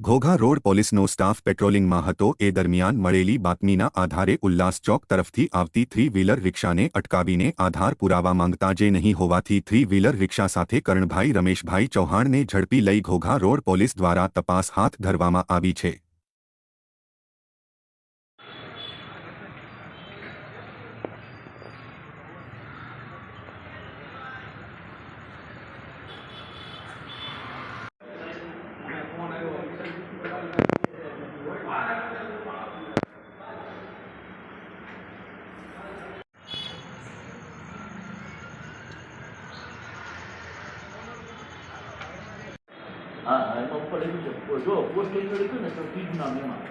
Ghogha road પોલીસનો staff પેટ્રોલિંગમાં હતો. એ દરમિયાન મળેલી બાતમીના આધારે ઉલ્લાસ ચોક તરફથી આવતી થ્રી વ્હીલર રિક્ષાને અટકાવીને આધાર પુરાવા માંગતા જે નહીં હોવાથી થ્રી વ્હીલર રિક્ષા સાથે કરણભાઈ રમેશભાઈ ચૌહાણને ઝડપી લઈ ઘોઘા રોડ પોલીસ દ્વારા તપાસ હાથ ધરવામાં આવી છે. હા હા એમાં ઉપર લખ્યું છે જો પોસ્ટ લખ્યું ને તો ફીડ નામ એમાં.